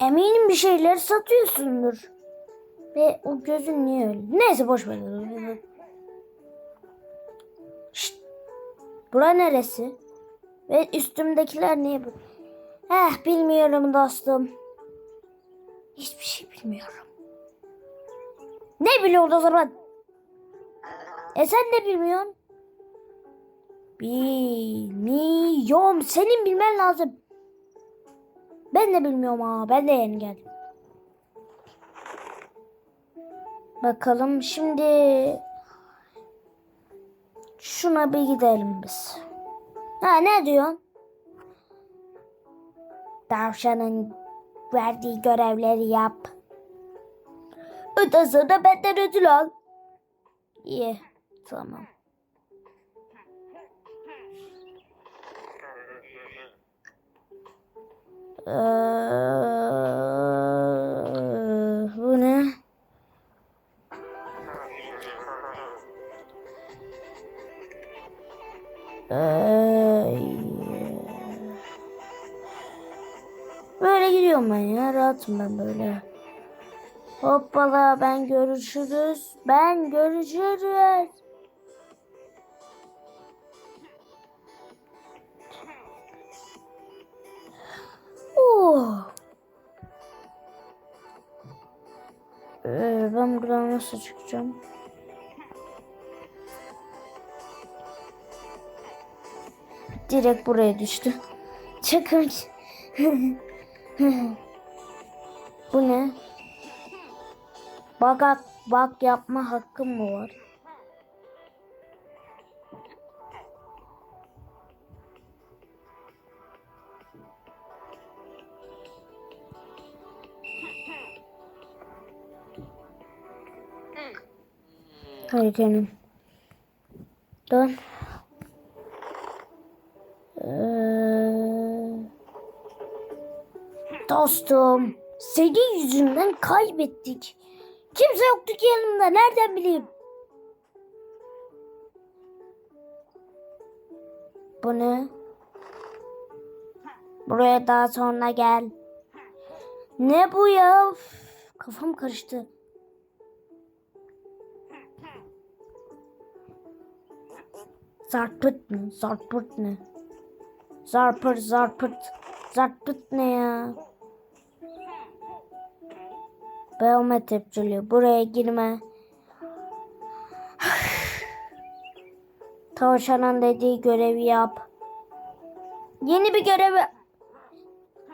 Eminim bir şeyler satıyorsundur. Ve o gözün niye öyle? Neyse boş ver. Şşt. Bura neresi? Ve üstümdekiler niye bu? Eh bilmiyorum dostum. Hiçbir şey bilmiyorum. Ne biliyorsun o zaman? E sen ne bilmiyorsun? Bilmiyorum. Senin bilmen lazım. Ben de bilmiyorum ha. Ben de yeni geldim. Bakalım şimdi şuna bir gidelim biz. Ha ne diyorsun? Tavşanın verdiği görevleri yap. Öte sonra benden ödül al. İyi. Tamam. Ee, bu ne? Ay. Böyle gidiyorum ben ya. Rahatım ben böyle. Hoppala ben görüşürüz. Ben görüşürüz. Oh. Ee, ben buradan nasıl çıkacağım? Direkt buraya düştü. Çıkın. Bu ne? Bak bak yapma hakkım mı var? Hayır canım. Dön. Ee, dostum, senin yüzünden kaybettik. Kimse yoktu ki yanımda. Nereden bileyim? Bu ne? Buraya daha sonra gel. Ne bu ya? Üf, Kafam karıştı. Zarpırt mı? Zarpırt ne? Zarpırt, zarpırt. Zarpırt ne ya? Biyometrikçiliği. Buraya girme. Tavşanın dediği görevi yap. Yeni bir görevi.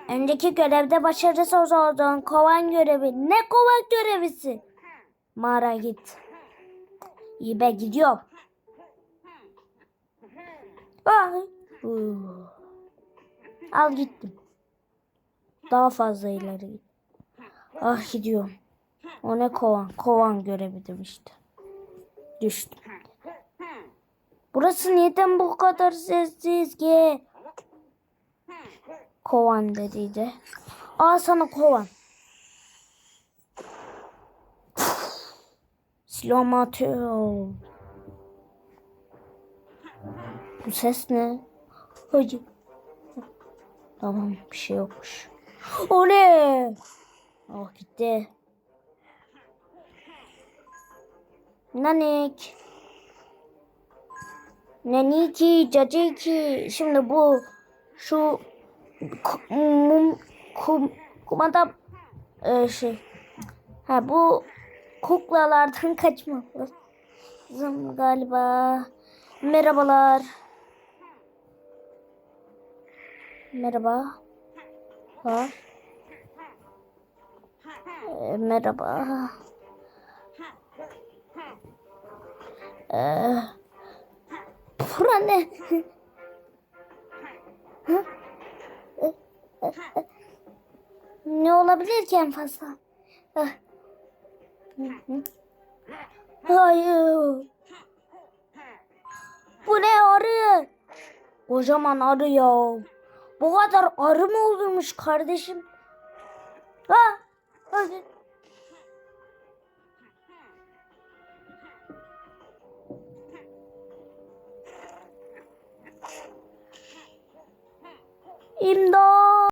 Önceki görevde başarısız oldun. Kovan görevi. Ne kovan görevisi? Mağara git. İyi be gidiyorum. Ah. Al gittim. Daha fazla ileri git. Ah gidiyorum. O ne kovan? Kovan görevi demişti. Düştüm. Burası neden bu kadar sessiz ki? Kovan dediydi. Al sana kovan. Silahımı atıyor. Bu ses ne? Hacı. Tamam bir şey yokmuş. O ne? Oh gitti. Nanik. Naniki, caciki. Şimdi bu şu mum kum, kumanda e, şey. Ha bu kuklalardan kaçmalı. Lazım galiba. Merhabalar. Merhaba. Ha. Ee, merhaba. Ee, bura ne? Ee, ne olabilir ki en fazla? Hı. Hayır. Bu ne arı? Kocaman arı ya. Bu kadar arı mı olurmuş kardeşim? Ha? 여기. 임도